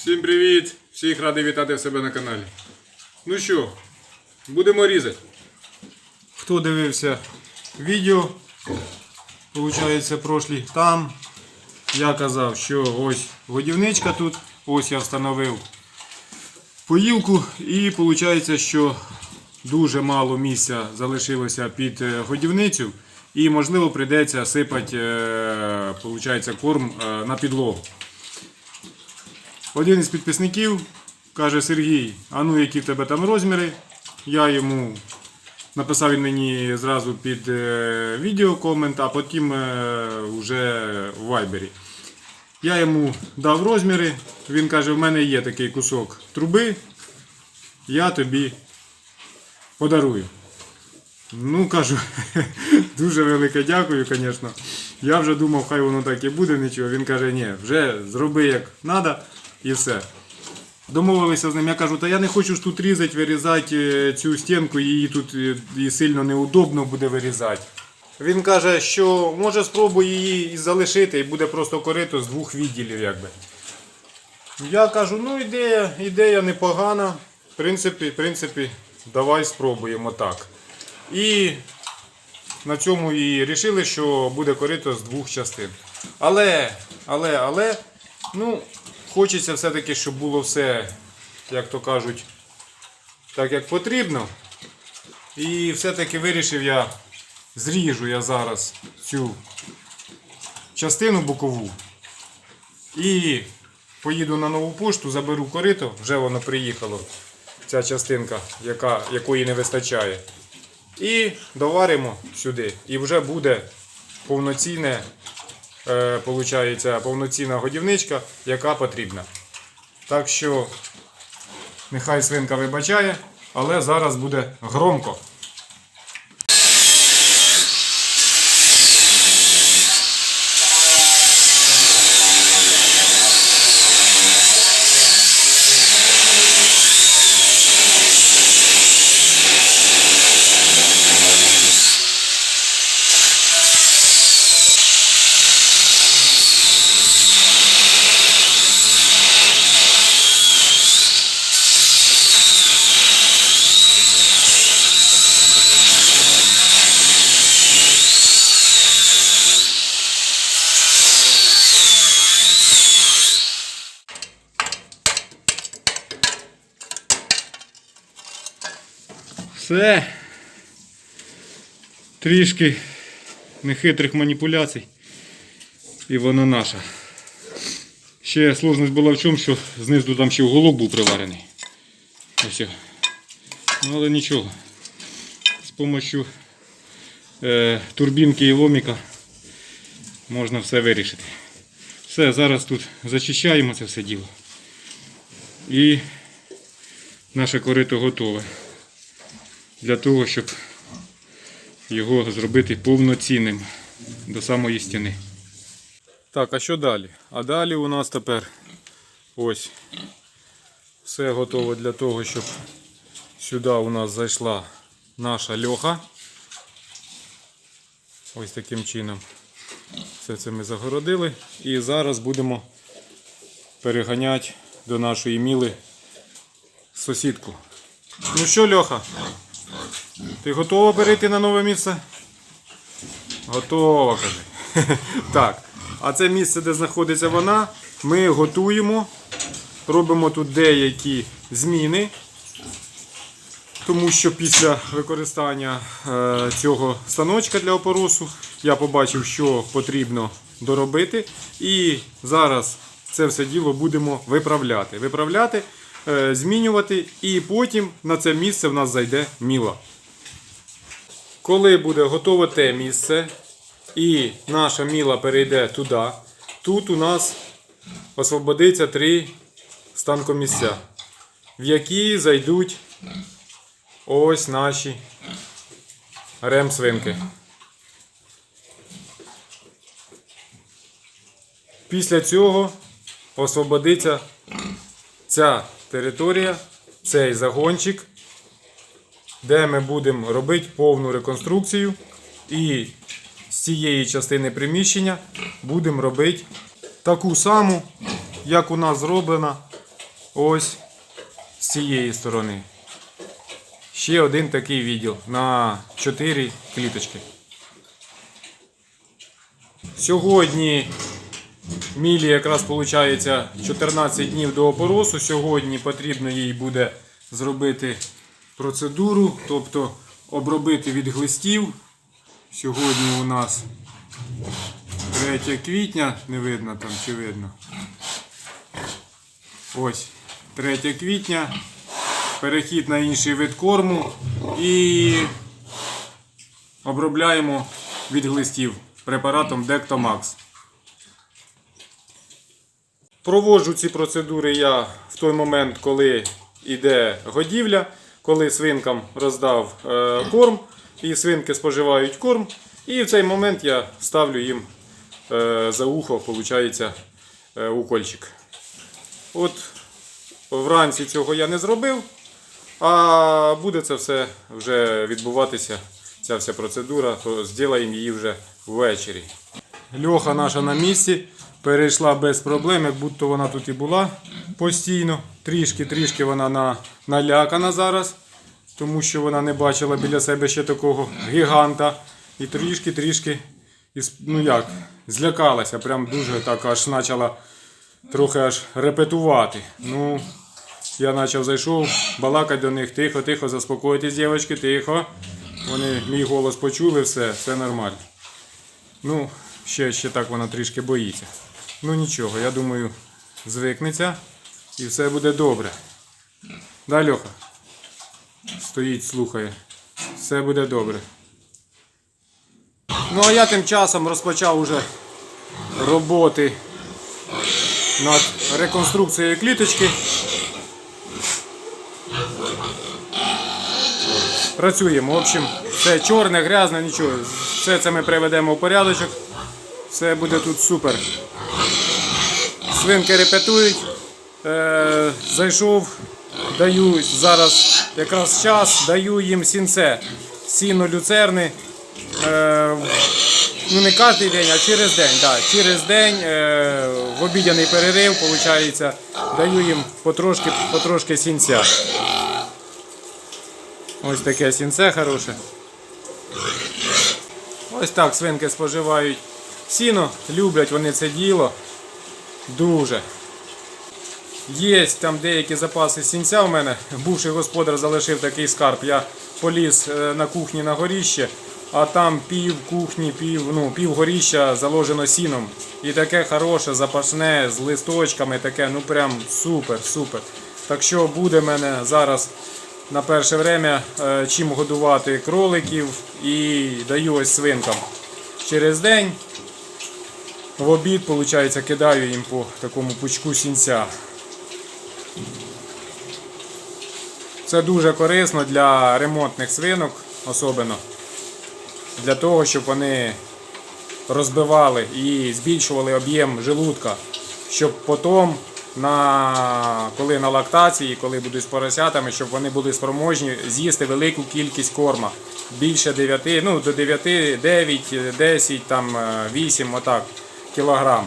Всім привіт! Всіх радий вітати в себе на каналі. Ну що, будемо різати. Хто дивився відео, виходить, прошлі, там я казав, що ось годівничка тут, ось я встановив поїлку і виходить, що дуже мало місця залишилося під е, годівницю і можливо прийдеться сипати е, корм е, на підлогу. Один із підписників каже Сергій, а ну які в тебе там розміри. Я йому написав мені зразу під е, відео комент, а потім е, вже в вайбері. Я йому дав розміри. Він каже, в мене є такий кусок труби, я тобі подарую. Ну, кажу, дуже велике дякую, звісно. Я вже думав, хай воно так і буде, нічого. Він каже, ні, вже зроби як треба і все. Домовилися з ним, я кажу, та я не хочу ж тут різати, вирізати е, цю стінку, її тут е, і сильно неудобно буде вирізати. Він каже, що може спробуй її і залишити, і буде просто корито з двох відділів. якби. Я кажу, ну ідея, ідея непогана. В принципі, в принципі, давай спробуємо так. І на цьому і рішили, що буде корито з двох частин. Але, але, але, ну, хочеться все-таки, щоб було все, як то кажуть, так як потрібно. І все-таки вирішив я, зріжу я зараз цю частину бокову. І поїду на нову пошту, заберу корито, вже воно приїхало, ця частинка, яка, якої не вистачає. І доваримо сюди. І вже буде повноцінне, получається, повноцінна годівничка, яка потрібна. Так що нехай свинка вибачає, але зараз буде громко. Все. Трішки нехитрих маніпуляцій. І вона наша. Ще сложність була в чому, що знизу там ще уголок був приварений. Ось. Ну, але нічого. З допомогою е, турбінки і ломіка можна все вирішити. Все, зараз тут зачищаємо це все діло. І наше корито готове для того, щоб його зробити повноцінним до самої стіни. Так, а що далі? А далі у нас тепер ось все готово для того, щоб сюди у нас зайшла наша льоха. Ось таким чином. Все це ми загородили. І зараз будемо переганяти до нашої міли сусідку. Ну що, Льоха? Ти готова перейти на нове місце? Готова, каже. Так. А це місце, де знаходиться вона, ми готуємо, робимо тут деякі зміни. Тому що після використання е, цього станочка для опоросу я побачив, що потрібно доробити. І зараз це все діло будемо виправляти. Виправляти, е, змінювати, і потім на це місце в нас зайде міла. Коли буде готове те місце, і наша міла перейде туди, тут у нас освободиться три станкомісця, в які зайдуть ось наші ремсвинки. Після цього освободиться ця територія, цей загончик, де ми будемо робити повну реконструкцію. І з цієї частини приміщення будемо робити таку саму, як у нас зроблена ось з цієї сторони. Ще один такий відділ на 4 кліточки. Сьогодні Мілі якраз виходить 14 днів до опоросу. Сьогодні потрібно їй буде зробити процедуру, тобто обробити від глистів. Сьогодні у нас 3 квітня, не видно там чи видно. Ось 3 квітня. Перехід на інший вид корму і обробляємо від глистів препаратом Dectomax. Проводжу ці процедури я в той момент, коли йде годівля, коли свинкам роздав е, корм, і свинки споживають корм. І в цей момент я ставлю їм е, за ухо, виходить, е, укольчик. От вранці цього я не зробив, а буде це все вже відбуватися, ця вся процедура, то зробимо її вже ввечері. Льоха наша на місці. Перейшла без проблем, як будто вона тут і була постійно. Трішки-трішки вона на, налякана зараз, тому що вона не бачила біля себе ще такого гіганта. І трішки-трішки, ну як, злякалася. Прям дуже так аж почала трохи аж репетувати. Ну, я почав зайшов, балакати до них, тихо, тихо, заспокойтесь, дівчатки, тихо. Вони мій голос почули, все, все нормально. Ну, ще, ще так вона трішки боїться. Ну нічого, я думаю, звикнеться і все буде добре. Да, Льоха? Стоїть, слухає. Все буде добре. Ну а я тим часом розпочав уже роботи над реконструкцією кліточки. Працюємо. В общем, все чорне, грязне, нічого. Все це ми приведемо в порядочок. Все буде тут супер. Свинки репетують. Е, зайшов, даю зараз якраз час, даю їм сінце. Сіно люцерни. Е, ну не кожен день, а через день. Да, через день е, в обідяний перерив, виходить, даю їм потрошки, потрошки сінця. Ось таке сінце хороше. Ось так свинки споживають сіно, люблять вони це діло. Дуже. Є там деякі запаси сінця у мене. Бувший господар залишив такий скарб. Я поліз е, на кухні на горіще, а там пів кухні, пів, ну, пів горіща заложено сіном. І таке хороше, запашне, з листочками, таке, ну прям супер, супер. Так що буде мене зараз на перше время е, чим годувати кроликів і даю ось свинкам. Через день в обід, виходить, кидаю їм по такому пучку сінця. Це дуже корисно для ремонтних свинок, особливо. Для того, щоб вони розбивали і збільшували об'єм желудка, щоб потім, на, коли на лактації, коли будуть з поросятами, щоб вони були спроможні з'їсти велику кількість корма. Більше 9, ну до 9, 9, 10, там, е, 8 отак, кілограм.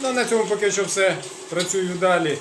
Ну, на цьому поки що все. Працюю далі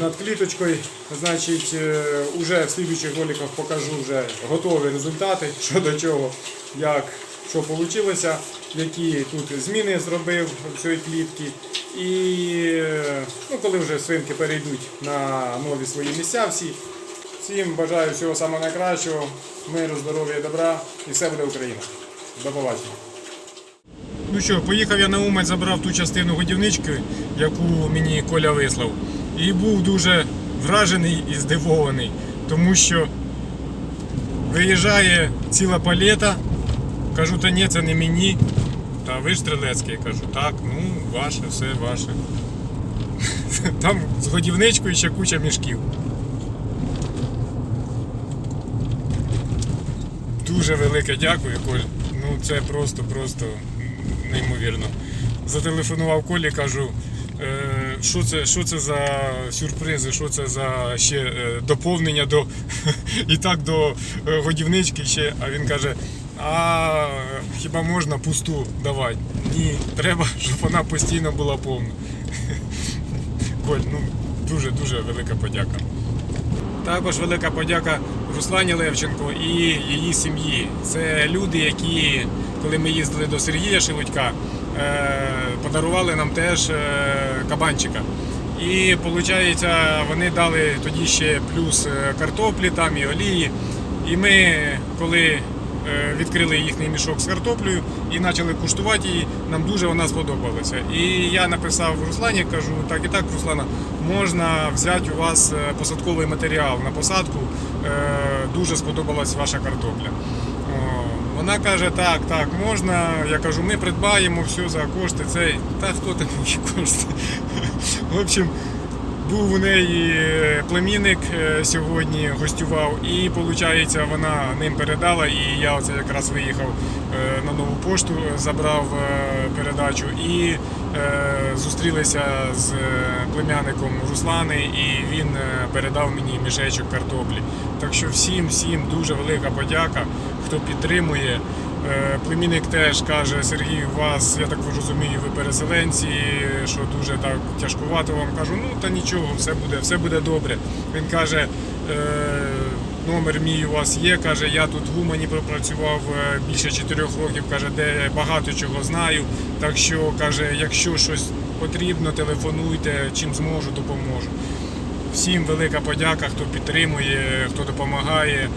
над кліточкою. Значить, е, уже в слідуючих роликах покажу вже готові результати, що до чого, як, що вийшло, які тут зміни зробив в цій клітці. І е, ну, коли вже свинки перейдуть на нові свої місця всі. Всім бажаю всього самого найкращого, миру, здоров'я добра, і все буде Україна. До побачення. Ну що, поїхав я на Умань, забрав ту частину годівнички, яку мені Коля вислав. І був дуже вражений і здивований, тому що виїжджає ціла палета. Кажу, та ні, це не мені. Та ви ж стрілецький. Кажу, так, ну, ваше, все ваше. Там з годівничкою ще куча мішків. Дуже велике дякую, Коль. Ну це просто, просто неймовірно. Зателефонував Колі, кажу, е, що це, що це за сюрпризи, що це за ще е, доповнення до і так до е, годівнички ще. А він каже, а хіба можна пусту давати? Ні, треба, щоб вона постійно була повна. Коль, ну дуже-дуже велика подяка. Також велика подяка Руслані Левченко і її сім'ї. Це люди, які, коли ми їздили до Сергія Шелудька, е, подарували нам теж е, кабанчика. І виходить, вони дали тоді ще плюс е, картоплі там і олії. І ми, коли відкрили їхній мішок з картоплею і почали куштувати її, нам дуже вона сподобалася. І я написав Руслані, кажу, так і так, Руслана, можна взяти у вас посадковий матеріал на посадку. Дуже сподобалась ваша картопля. Вона каже, так, так, можна. Я кажу, ми придбаємо все за кошти. Цей. Та хто там кошти? В общем, був у неї е, племінник е, сьогодні, гостював, і виходить, вона ним передала. І я оце якраз виїхав е, на нову пошту, забрав передачу і зустрілися з племянником Руслани, і він передав мені мішечок картоплі. Так що всім, всім дуже велика подяка, хто підтримує. Е, Племінник теж каже, Сергій, у вас, я так розумію, ви переселенці, що дуже так тяжкувато вам кажу, ну та нічого, все буде, все буде добре. Він каже, е, номер мій у вас є, каже, я тут в Умані пропрацював е, більше 4 років, каже, де багато чого знаю. Так що каже, якщо щось потрібно, телефонуйте, чим зможу, допоможу. Всім велика подяка, хто підтримує, хто допомагає.